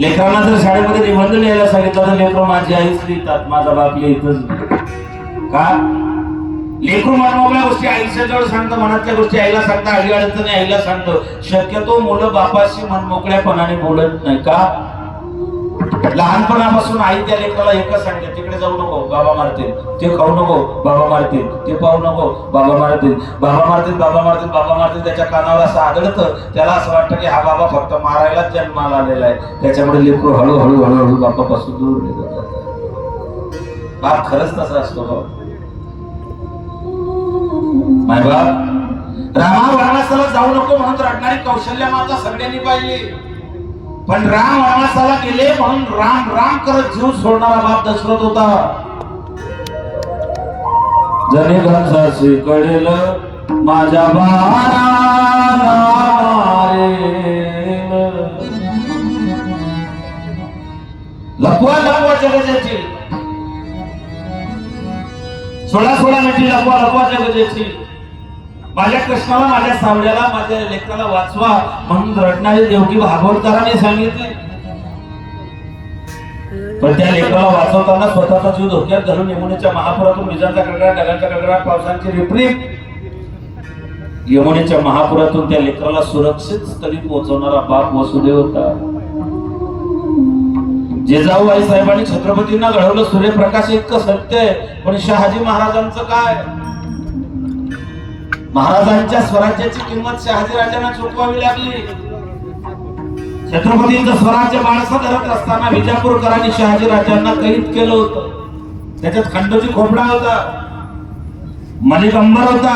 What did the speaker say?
लेकरांना जर शाळेमध्ये निबंध लिहायला सांगितलं तर लेकरं माझी आईच लिहितात माझा बाप लिहितच. का? लेकरू मनमोकळ्या गोष्टी आईच्या जवळ सांगतं मनातल्या गोष्टी आईला सांगता आई अडचणी आईला सांगतं. शक्यतो मुलं बापाशी मनमोकळ्यापणाने बोलत नाही. का? लहानपणापासून आई त्या लेकराला एकच सांगते तिकडे जाऊ नको बाबा मारतील. ते खाऊ नको बाबा मारतील. ते पाहू नको बाबा मारतील. बाबा मारतील बाबा मारतील बाबा मारतील. त्याच्या कानावर असं आदळतं. त्याला असं वाटतं की हा बाबा फक्त मारायलाच जन्माला आलेला आहे. त्याच्यामुळे लेकरू हळूहळू हळूहळू बापापासून दूर बाप खरंच तसा असतो बाबा माय बाप रामा वनवासाला जाऊ नको म्हणून रडणारी कौशल्य माता सगळ्यांनी पाहिली. पण राम वनवासाला गेले म्हणून राम राम करत जीव सोडणारा बाप दशरथ होता. जने घनसाशी कळेल माझ्या लपवा लपवा जगजेची. सोळा सोळा मिठी लपवा लपवा जगजेची. माझ्या कृष्णाला माझ्या सावड्याला माझ्या लेकराला वाचवा. म्हणून रडणारे देवकी भागवतकरांनी सांगितले. पण त्या लेकराला वाचवताना स्वतःचा जीव धोक्यात घालून यमुनेच्या महापुरातून विजांचा कडकडाट ढगांचा कडकडाट पावसांची रिपरीप. यमुनेच्या महापुरातून त्या लेकराला सुरक्षित स्थळी पोहोचवणारा बाप वसुदेव होता. जेजाऊ आई साहेबांनी छत्रपतींना घडवलं सूर्यप्रकाश इतकं सत्य आहे. पण शहाजी महाराजांचं काय? महाराजांच्या स्वराज्याची किंमत शहाजी राजांना चुकवावी लागली. छत्रपतींचं स्वराज्य माणसं धरत असताना विजापूरकरांनी शहाजी राजांना कैद केलं होतं. त्याच्यात खंडोजी खोपडा होता मलिक अंबर होता